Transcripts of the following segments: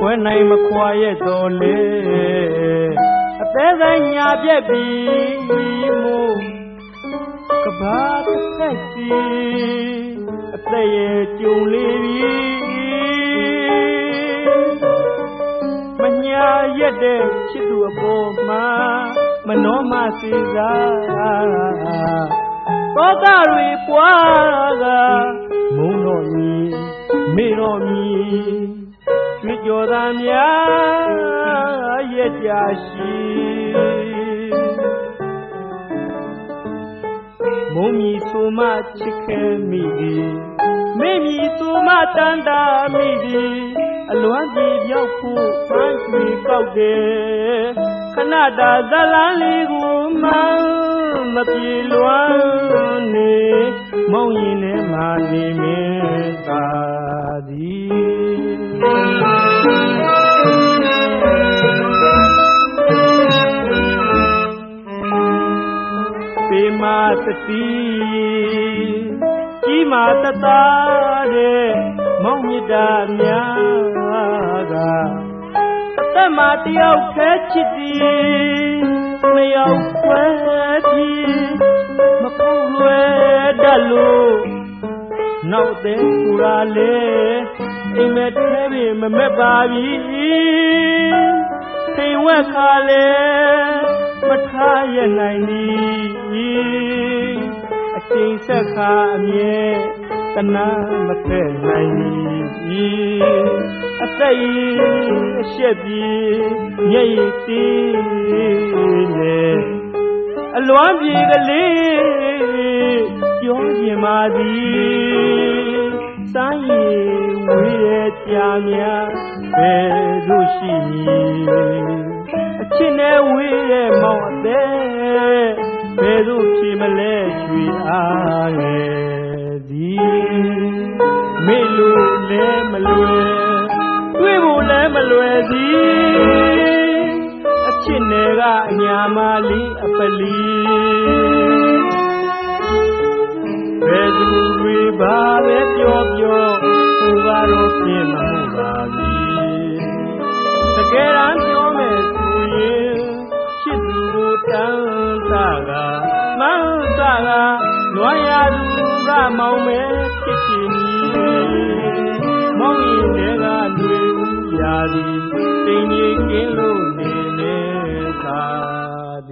ခွဲနိုင်မခွာရဲ့တော်လေအသေးဆိုင်ညာပြက်ပြီးမို့ကဘာတစ်ဖက်စီအသက်ရဲ့ကြုံလေးပြီမညာရက်တဲ့ချစ်သူအပေါ်မှာမနှောမစေစားသောတာတွေပွားကမုံတော်မီမေတော်မီ ကျွေးကြော်သားများရဲ့ကြာရှိမုံမီဆိုမှချစ်ခဲမိသည်မေမီဆိုမှတန်တာမိသည်အလွမ်းပြေပြောက်ဖို့ပန်းချွေကောက်တယ်ခဏတာဇလန်းလေးကိုမှမပြေလွမ်းနေမောင်ရင်ထဲမှာနေမင်းသာ ပေမာတတိကြီးမာတတာတဲ့မောင်မြတ်တာများကအသက်မှာတယောက်ခဲချစ်သည်နှစ်ယောက်ခွဲပြီးမပုတ်လွယ်တတ်လို့နောက်တဲ့ကူရာလေအိမ်မက်ထဲပြီမမက်ပါပြီထိန်ဝက်ခါလေ မထားရနိုင်သည်အချိန်ဆက်ခါအမြဲတနာမဖက်နိုင်သည်အသက်ရည်အရှက်ပြေမျက်ရည်တီးနေအလွမ်းပြေကလေးပြောခြင်းပါသည်စာရည်ဝေးရဲ့ကြာများဘယ်သို့ရှိမည်အ ချစ်နဲ့ဝေးရဲ့မောင်အသက်ဘယ်သို့ဖြေမလဲရွှေအားငယ်သည်မေလို့လဲမလွယ်တွေ့ဖို့လဲမလွယ်သည်အချစ်နယ်ကအညာမလေးအပလီဘယ်သူတွေပါပဲပြောပြောသူကတော့ပြင်မမှုပါ မောင်မဲဖြစ်ချင်မောင်ရင်တွေကလူရာသည်တိမ်ကြီးကင်းလို့နေနေသာမ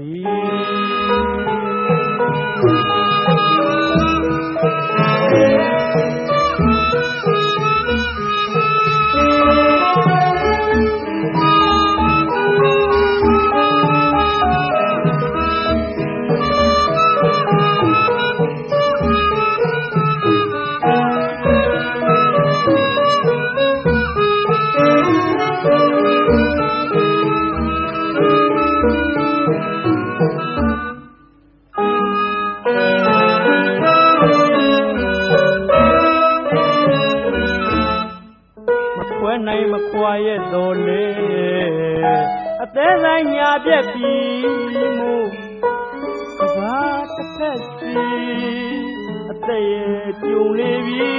သေးဆိုင်ညာပြက်ပြီးမို့ကဘာတစ်ဖက်စီအသက်ရဲ့ကြုံလေးပြီ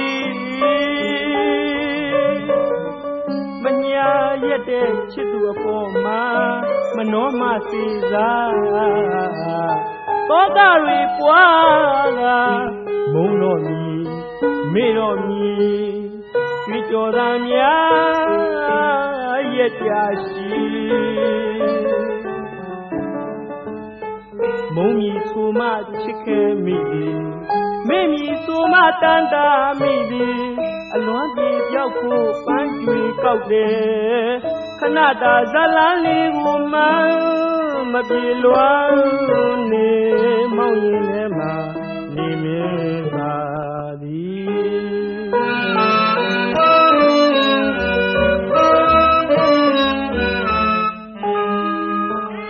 မညာရက်တဲ့ချစ်သူအပေါ်မှာမနှောမစီစားသောတာတွေပွားကမုံတော်မီမေတော်မီကြွေကြော်သာများ ရဲ့ကြာရှိမုံမီဆိုမှချစ်ခဲမိသည်မေမီဆိုမှတန်တာမိသည်အလွမ်းပြေပြောက်ဖို့ပန်းကြွေကောက်တယ်ခဏတာဇလန်းလေးကိုမှမပြေလွမ်းနေမော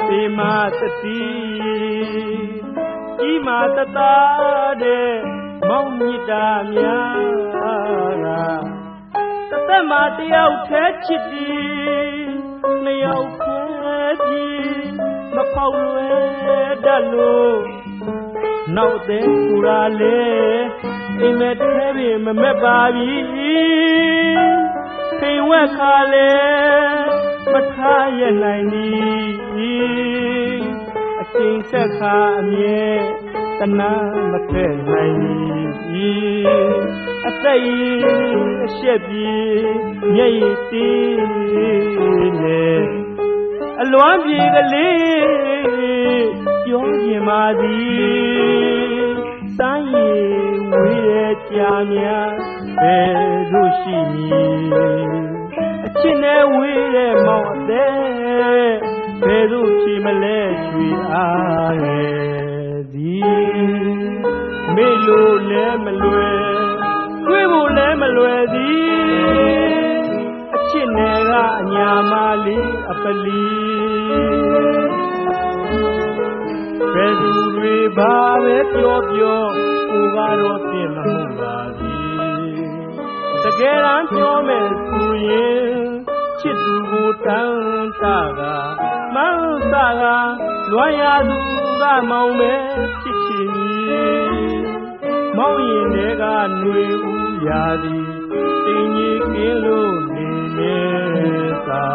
ပေမာတတိကြီးမာတတာတဲ့မောင်မြစ်တာများကတသက်မှာတယောက်တည်းချစ်သည်နှစ်ယောက်ခွဲပြီးမဖောက်လွယ်တတ်လို့နောက်တဲ့ကူရာလေအိမ်မက်ထဲပြီမမက်ပါပြီဖိန်ဝက်ခါလေ မထားရနိုင်နီအချိန်ဆက်ခါအမြဲတနာမခဲ့နိုင်နီအသက်ရည်အရှက်ပြေမျက်ရည်တေးနေအလွမ်းပြေကလေးပြောချင်ပါသည်စိုင်းရည်ဝေးရဲ့ကြာများဘယ်တို့ရှိမည်အ ချစ်နဲ့ဝေးတဲ့မောင်အသေးဘယ်သို့ဖြေမလဲချွေအားရဲ့သည်မေလို့လဲမလွယ်တွေးဖို့လဲမလွယ်သည်အချစ်နယ်ကအညာမလေးအပလီဘယ်သူတွေဘာပဲပြောပြောကိုကတော့ပြင်မမှုပါသည်တကယ်တမ်းပြောမယ်ဆိုရင် ချစ်သူကိုတန်းတကမန်းစကလွမ်းရသူကမောင်ပဲချစ်ချင်မည်မောင်ရင်တဲကຫນွေဦးရာသည်တင်ကြီးကင်းလို့နေနေသာ